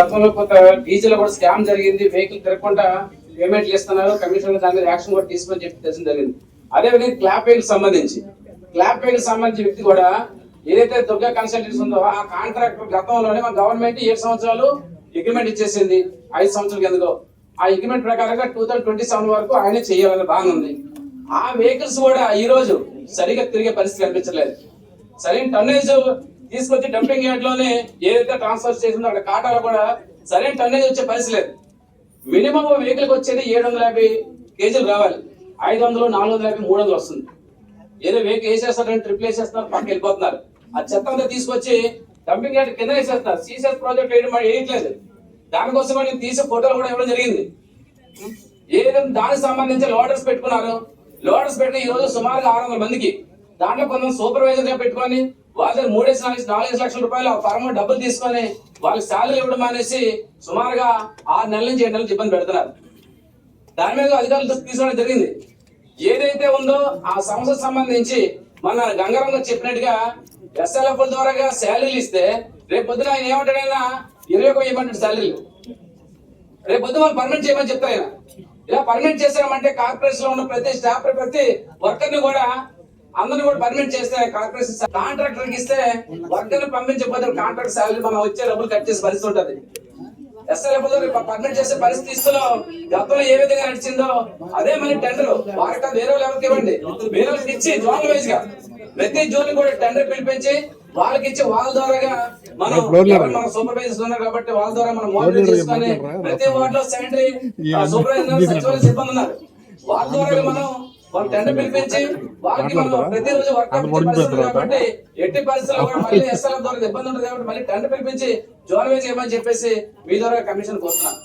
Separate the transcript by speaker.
Speaker 1: గతంలో కొంత డీజిల్ కూడా స్కామ్ జరిగింది వెహికల్ తిరగకుండా పేమెంట్లు ఇస్తున్నారు కమిషనర్ దాని మీద యాక్షన్ కూడా తీసుకొని చెప్పి తెలిసిన జరిగింది. అదే విధంగా క్లాప్ వెహికల్ సంబంధించి. క్లాప్ వెహికల్ సంబంధించిన వ్యక్తి కూడా ఏదైతే దుర్గా కన్సల్టెన్సీ ఉందో ఆ కాంట్రాక్ట్ గతంలోనే మన గవర్నమెంట్ ఏడు సంవత్సరాలు అగ్రిమెంట్ ఇచ్చేసింది. ఐదు సంవత్సరాల కిందలో ఆ అగ్రిమెంట్ ప్రకారంగా టూ థౌసండ్ ట్వంటీ సెవెన్ వరకు ఆయనే చేయాలని బాగుంది ఆ వెహికల్స్ కూడా ఈ రోజు సరిగా తిరిగే పరిస్థితి కనిపించలేదు సరైన టన్నేజ్ తీసుకొచ్చి డంపింగ్ యార్డ్లోనే ఏదైతే ట్రాన్స్ఫర్ చేసిందో అక్కడ కాటాలో కూడా సరైన టన్నేజ్ వచ్చే పరిస్థితి లేదు. మినిమం వెహికల్ వచ్చేది ఏడు వందల యాభై కేజీలు రావాలి ఐదు వందలు నాలుగు వందల యాభై మూడు వందలు వస్తుంది. ఏదో వెహికల్ వేసేస్తారని ట్రిప్ వేసేస్తున్నారు పక్కకి వెళ్ళిపోతున్నారు. ఆ చెత్త అంతా తీసుకొచ్చి డంపింగ్ యార్డ్ కింద వేసేస్తున్నారు. సీసెస్ ప్రాజెక్ట్ వేయడం వేయట్లేదు. దానికోసం నేను తీసే ఫోటోలు కూడా ఇవ్వడం జరిగింది. ఏదైనా దానికి సంబంధించి లోడర్స్ పెట్టుకున్నారు. లోడర్స్ పెట్టిన ఈ రోజు సుమారుగా ఆరు వందల మందికి దాంట్లో కొంత సూపర్వైజర్గా పెట్టుకొని వాళ్ళ దగ్గర మూడేసి నాలుగు నాలుగేసి లక్షల రూపాయలు ఆ డబ్బులు తీసుకొని వాళ్ళకి శాలరీ ఇవ్వడం అనేసి సుమారుగా ఆరు నెలల నుంచి ఏడు నెలలు ఇబ్బంది పెడుతున్నారు. దాని మీద అధికారులు దృష్టి తీసుకోవడం జరిగింది. ఏదైతే ఉందో ఆ సంస్థకు సంబంధించి మన గంగారాం గారు చెప్పినట్టుగా ఎస్ఎల్ఎఫ్ ద్వారా శాలరీలు ఇస్తే రేపు పొద్దున ఆయన ఏమంటాడైనా ఇరవై ఒక ఇవ్వమంటాడు శాలరీలు రేపు పొద్దున వాళ్ళు పర్మనెంట్ చేయమని చెప్తారు ఆయన. ఇలా పర్మనెంట్ చేశామంటే కార్పొరేషన్లో ఉన్న ప్రతి స్టాఫ్ ప్రతి వర్కర్ని కూడా అందరిని కూడా పర్మనెంట్ చేస్తే కార్పొరేషన్ కాంట్రాక్టర్ ఇస్తే వర్కర్ని పంపించకపోతే కాంట్రాక్ట్ శాలరీ మనం వచ్చే డబ్బులు కట్ చేసే పరిస్థితి ఉంటది. ఎస్ఎల్ఎఫ్ పర్మనెంట్ చేసే పరిస్థితి ఇస్తున్నాం గతంలో ఏ విధంగా నడిచిందో అదే మన టెండర్ వారికి వేరే వాళ్ళకి ఇవ్వండి. వేరే ఇచ్చి జోన్ వైజ్గా. ప్రతి జోన్ కూడా టెండర్ పిలిపించి వాళ్ళకి ఇచ్చి వాళ్ళ ద్వారాగా మనం మన సూపర్వైజర్స్ ఉన్నారు కాబట్టి వాళ్ళ ద్వారా మనం మోడల్ చేసుకొని ప్రతి వార్డ్లో సెకండరీ సూపర్వైజర్ సిబ్బంది ఉన్నారు. వాళ్ళ ద్వారా మనం టెండర్ పిలిపించి వాళ్ళకి మనం ప్రతిరోజు వర్క్ పరిస్థితులు కాబట్టి ఎట్టి పరిస్థితుల్లో కూడా మళ్ళీ ద్వారా ఇబ్బంది ఉంటుంది కాబట్టి మళ్ళీ టెండర్ పిలిపించి జోన్ వేజ్ చేయమని చెప్పేసి మీ ద్వారా కమిషన్ కోరుతున్నాను